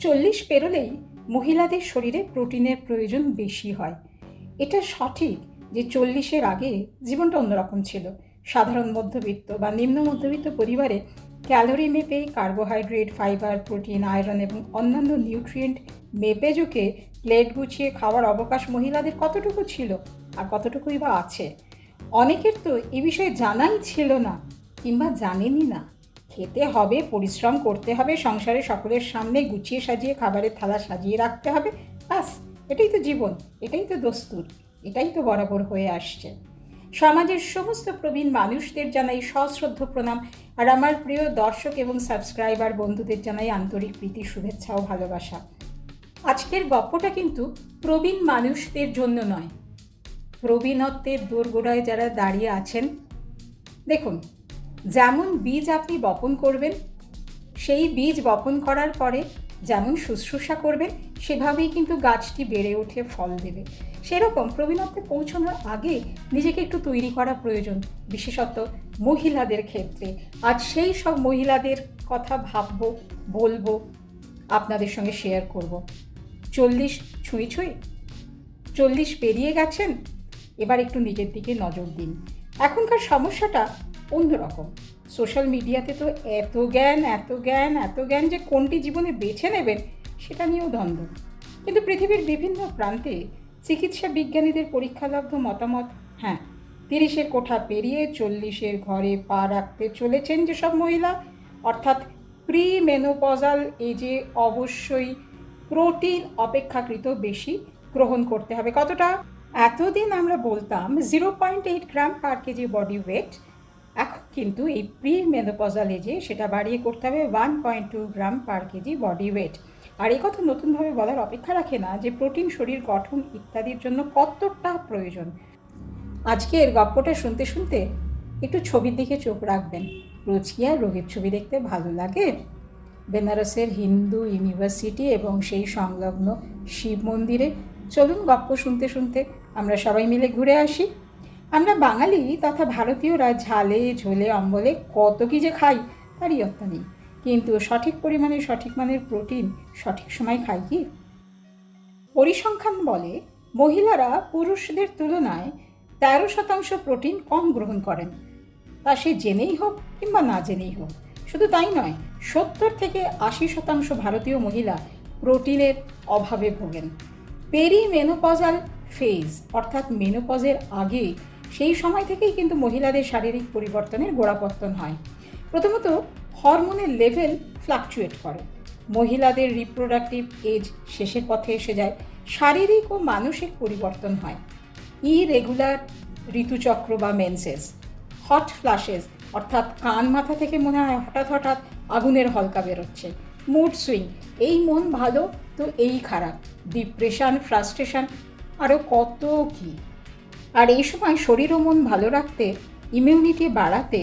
চল্লিশ পেরোলেই মহিলাদের শরীরে প্রোটিনের প্রয়োজন বেশি হয়। এটা সঠিক যে চল্লিশের আগে জীবনটা অন্যরকম ছিল। সাধারণ মধ্যবিত্ত বা নিম্ন মধ্যবিত্ত পরিবারে ক্যালোরি মেপে কার্বোহাইড্রেট, ফাইবার, প্রোটিন, আয়রন এবং অন্যান্য নিউট্রিয়েন্ট মেপে ঝুঁকে প্লেট গুছিয়ে খাওয়ার অবকাশ মহিলাদের কতটুকু ছিল আর কতটুকুই বা আছে? অনেকের তো এ বিষয়ে জানাই ছিল না কিংবা জানেনই না। খেতে হবে, পরিশ্রম করতে হবে, সংসারে সকলের সামনে গুছিয়ে সাজিয়ে, খাবারের থালা সাজিয়ে রাখতে হবে, ব্যাস। এটাই তো জীবন, এটাই তো দস্তুর, এটাই তো বরাবর হয়ে আসছে। সমাজের সমস্ত প্রবীণ মানুষদের জানাই সশ্রদ্ধ প্রণাম, আর আমার প্রিয় দর্শক এবং সাবস্ক্রাইবার বন্ধুদের জানাই আন্তরিক প্রীতি, শুভেচ্ছা ও ভালোবাসা। আজকের গল্পটা কিন্তু প্রবীণ মানুষদের জন্য নয়, প্রবীণত্বের দোরগোড়ায় যারা দাঁড়িয়ে আছেন। দেখুন যেমন বীজ আপনি বপন করবেন, সেই বীজ বপন করার পরে যেমন শুশ্রূষা করবেন, সেভাবেই কিন্তু গাছটি বেড়ে উঠে ফল দেবে। সেরকম প্রবীণত্বে পৌঁছানোর আগে নিজেকে একটু তৈরি করা প্রয়োজন, বিশেষত মহিলাদের ক্ষেত্রে। আজ সেই সব মহিলাদের কথা ভাববো, বলব, আপনাদের সঙ্গে শেয়ার করব। চল্লিশ ছুঁই ছুঁই, চল্লিশ পেরিয়ে গেছেন, এবার একটু নিজের দিকে নজর দিন। এখনকার সমস্যাটা অন্যরকম। সোশ্যাল মিডিয়াতে তো এত জ্ঞান এত জ্ঞান এত জ্ঞান যে কোনটি জীবনে বেছে নেবেন সেটা নিয়েও দ্বন্দ্ব। কিন্তু পৃথিবীর বিভিন্ন প্রান্তে চিকিৎসা বিজ্ঞানীদের পরীক্ষালব্ধ মতামত হ্যাঁ তিরিশের কোঠা পেরিয়ে চল্লিশের ঘরে পা রাখতে চলেছেন যেসব মহিলা, অর্থাৎ প্রি মেনোপজাল এজে অবশ্যই প্রোটিন অপেক্ষাকৃত বেশি গ্রহণ করতে হবে। কতটা? এতদিন আমরা বলতাম zero point eight gram per kg body weight এখন কিন্তু এই প্রি মেনোপজাল এজে সেটা বাড়িয়ে করতে হবে one point two gram per kg body weight আর এই কথা নতুনভাবে বলার অপেক্ষা রাখে না যে প্রোটিন শরীর, গঠন ইত্যাদির জন্য কতটা প্রয়োজন। আজকের গপ্পটা শুনতে শুনতে একটু ছবির দিকে চোখ রাখবেন। রোজ রোগের ছবি দেখতে ভালো লাগে? বেনারসের হিন্দু ইউনিভার্সিটি এবং সেই সংলগ্ন শিব মন্দিরে। চলুন গপ্প শুনতে শুনতে আমরা সবাই মিলে ঘুরে আসি। আমরা বাঙালি, তথা ভারতীয়রা ঝালে, ঝোলে, অম্বলে কত কি যে খাই তার ইয়ত্তা নেই। কিন্তু সঠিক পরিমাণে সঠিক মানের প্রোটিন সঠিক সময় খাই কি? পরিসংখ্যান বলে, মহিলারা পুরুষদের তুলনায় তেরো শতাংশ প্রোটিন কম গ্রহণ করেন। তা সে জেনেই হোক কিংবা না জেনেই হোক, শুধু তাই নয়, সত্তর থেকে আশি শতাংশ ভারতীয় মহিলা প্রোটিনের অভাবে ভোগেন। পেরি মেনোপজাল ফেজ, অর্থাৎ মেনোপজের আগে সেই সময় থেকেই কিন্তু মহিলাদের শারীরিক পরিবর্তনের গোড়াপত্তন হয়। প্রথমত, হরমোনের লেভেল ফ্লাকচুয়েট করে। মহিলাদের রিপ্রোডাক্টিভ এজ শেষের পথে এসে যায়। শারীরিক ও মানসিক পরিবর্তন হয়। ইরেগুলার ঋতুচক্র বা মেনসেস, হট ফ্লাশেস, অর্থাৎ কান মাথা থেকে মনে হয় হঠাৎ হঠাৎ আগুনের হলকা বেরোচ্ছে। মুড সুইং, এই মন ভালো তো এই খারাপ। ডিপ্রেশন, ফ্রাস্ট্রেশন আরও কত কী? আর এই সময় শরীর ও মন ভালো রাখতে ইমিউনিটি বাড়াতে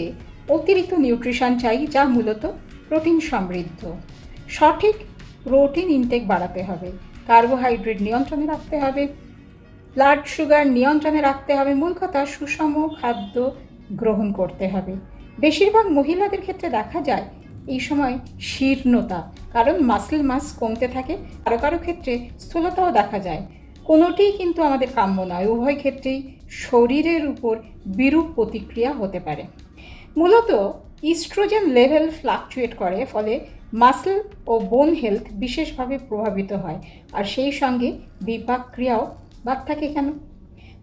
অতিরিক্ত নিউট্রিশন চাই, যা মূলত প্রোটিন সমৃদ্ধ। সঠিক প্রোটিন ইনটেক বাড়াতে হবে কার্বোহাইড্রেট নিয়ন্ত্রণে রাখতে হবে ব্লাড সুগার নিয়ন্ত্রণে রাখতে হবে, মূল কথা সুষম খাদ্য গ্রহণ করতে হবে। বেশিরভাগ মহিলাদের ক্ষেত্রে দেখা যায় এই সময় শীর্ণতা, কারণ মাসেল মাস কমতে থাকে, কারও কারও ক্ষেত্রে স্থূলতাও দেখা যায়। কোনোটিই কিন্তু আমাদের কাম্য নয়, উভয় ক্ষেত্রেই শরীরের উপর বিরূপ প্রতিক্রিয়া হতে পারে। মূলত ইস্ট্রোজেন লেভেল ফ্লাকচুয়েট করে, ফলে মাসেল ও বোন হেলথ বিশেষভাবে প্রভাবিত হয়, আর সেই সঙ্গে বিপাক ক্রিয়াও বাদ থাকে কেন?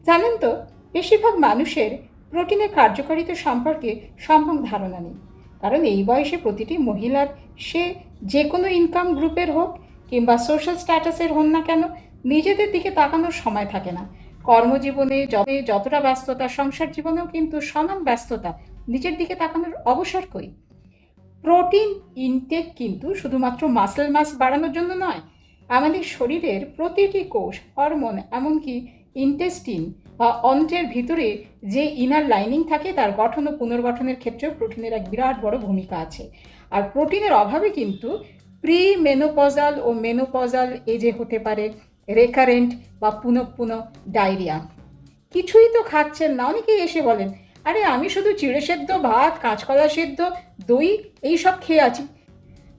জানেন তো, বেশিরভাগ মানুষের প্রোটিনের কার্যকারিতা সম্পর্কে সম্ভব ধারণা নেই। কারণ এই বয়সে প্রতিটি মহিলার সে যে কোনো ইনকাম গ্রুপের হোক কিংবা সোশ্যাল স্ট্যাটাসের হন না কেন, নিজেদের দিকে তাকানোর সময় থাকে না। কর্মজীবনে যত যতটা ব্যস্ততা, সংসার জীবনেও কিন্তু সমান ব্যস্ততা নিজের দিকে তাকানোর অবসর কই? প্রোটিন ইনটেক কিন্তু শুধুমাত্র মাসেল মাস বাড়ানোর জন্য নয়, আমাদের শরীরের প্রতিটি কোষ, হরমোন, এমনকি ইন্টেস্টিন বা অন্ত্রের ভিতরে যে ইনার লাইনিং থাকে, তার গঠন ও পুনর্গঠনের ক্ষেত্রেও প্রোটিনের এক বিরাট বড় ভূমিকা আছে। আর প্রোটিনের অভাবে কিন্তু প্রি মেনোপজাল ও মেনোপজাল এজে হতে পারে। রেকারেন্ট বা পুনঃ ডায়রিয়া। কিছুই তো খাচ্ছেন না, অনেকেই এসে বলেন, আরে, আমি শুধু চিড়ে সেদ্ধ, ভাত, কাঁচকলা সেদ্ধ, দই, এই সব খেয়ে আছি।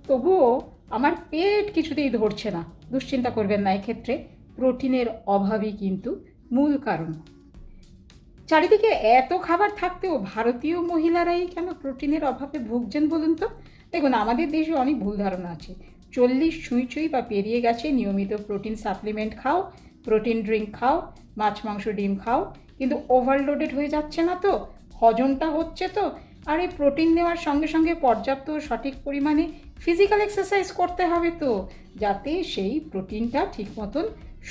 তবুও আমার পেট কিছুতেই ধরছে না। দুশ্চিন্তা করবেন না এক্ষেত্রে। প্রোটিনের অভাবই কিন্তু মূল কারণ। চারিদিকে এত খাবার থাকতেও ভারতীয় মহিলারাই কেন প্রোটিনের অভাবে ভুগছেন বলুন তো? দেখুন, আমাদের দেশে অনেক ভুল ধারণা আছে। চল্লিশ ছুঁই ছুঁই বা পেরিয়ে গেছে, নিয়মিত প্রোটিন সাপ্লিমেন্ট খাও, প্রোটিন ড্রিঙ্ক খাও, মাছ, মাংস, ডিম খাও। কিন্তু ওভারলোডেড হয়ে যাচ্ছে না তো? হজমটা হচ্ছে তো? আর এই প্রোটিন নেওয়ার সঙ্গে সঙ্গে পর্যাপ্ত সঠিক পরিমাণে ফিজিক্যাল এক্সারসাইজ করতে হবে তো, যাতে সেই প্রোটিনটা ঠিক মতন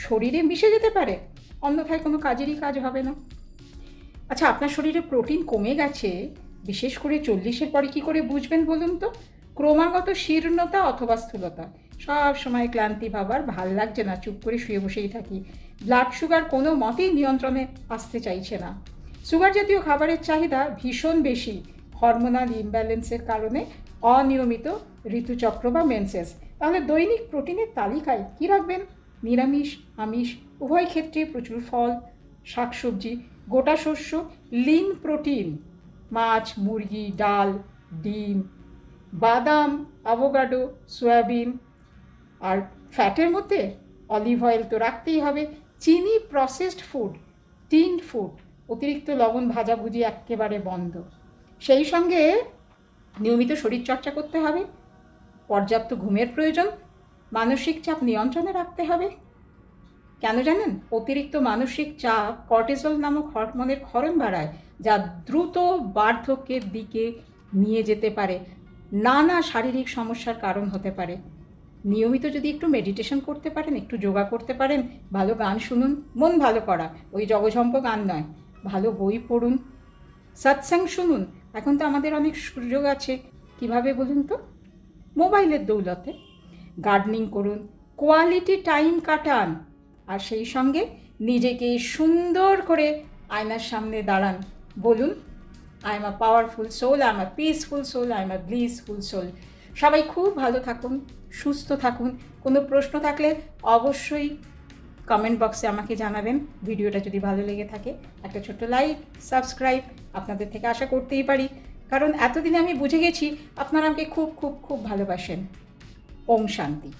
শরীরে মিশে যেতে পারে। অন্যথায় কোনো কাজেরই কাজ হবে না। আচ্ছা আপনার শরীরে প্রোটিন কমে গেছে, বিশেষ করে চল্লিশের পরে কি করে বুঝবেন বলুন তো? ক্রমাগত শীর্ণতা অথবা স্থূলতা। সব সময় ক্লান্তি ভাবার ভালো লাগছে না, চুপ করে শুয়ে বসেই থাকি। ব্লাড সুগার কোনো মতেই নিয়ন্ত্রণে আসতে চাইছে না। সুগার জাতীয় খাবারের চাহিদা ভীষণ বেশি। হরমোনাল ইমব্যালেন্সের কারণে অনিয়মিত ঋতুচক্র বা মেন্সেস। তাহলে দৈনিক প্রোটিনের তালিকায় কী রাখবেন? নিরামিষ, আমিষ, উভয় ক্ষেত্রে প্রচুর ফল, শাকসবজি, গোটা শস্য, লিন প্রোটিন, মাছ, মুরগি, ডাল, ডিম বাদাম অ্যাভোকাডো সয়াবিন আর ফ্যাটের মধ্যে অলিভ অয়েল তো রাখতেই হবে। চিনি প্রসেসড ফুড টিন্ড ফুড অতিরিক্ত লবণ ভাজাভুজি একেবারে বন্ধ। সেই সঙ্গে নিয়মিত শরীরচর্চা করতে হবে। পর্যাপ্ত ঘুমের প্রয়োজন, মানসিক চাপ নিয়ন্ত্রণে রাখতে হবে। কেন জানেন? অতিরিক্ত মানসিক চাপ কর্টিসল নামক হরমোনের ক্ষরণ বাড়ায়, যা দ্রুত বার্ধক্যের দিকে নিয়ে যেতে পারে। নানা শারীরিক সমস্যার কারণ হতে পারে। নিয়মিত যদি একটু মেডিটেশন করতে পারেন, একটু যোগা করতে পারেন, ভালো গান শুনুন, মন ভালো করা, ওই জগঝম্প গান নয়, ভালো বই পড়ুন সৎসং শুনুন। এখন তো আমাদের অনেক সুযোগ আছে। কীভাবে বলুন তো? মোবাইলের দৌলতে গার্ডেনিং করুন কোয়ালিটি টাইম কাটান, আর সেই সঙ্গে নিজেকে সুন্দর করে আয়নার সামনে দাঁড়ান। বলুন I am a powerful soul I am a peaceful soul I am a blissful soul সবাই খুব ভালো থাকুন, সুস্থ থাকুন। কোনো প্রশ্ন থাকলে অবশ্যই কমেন্ট বক্সে আমাকে জানাবেন। ভিডিওটা যদি ভালো লেগে থাকে, একটা ছোট্ট লাইক সাবস্ক্রাইব আপনাদের থেকে আশা করতেই পারি। কারণ এতদিনে আমি বুঝে গেছি, আপনারা আমাকে খুব খুব খুব ভালোবাসেন। ওম শান্তি।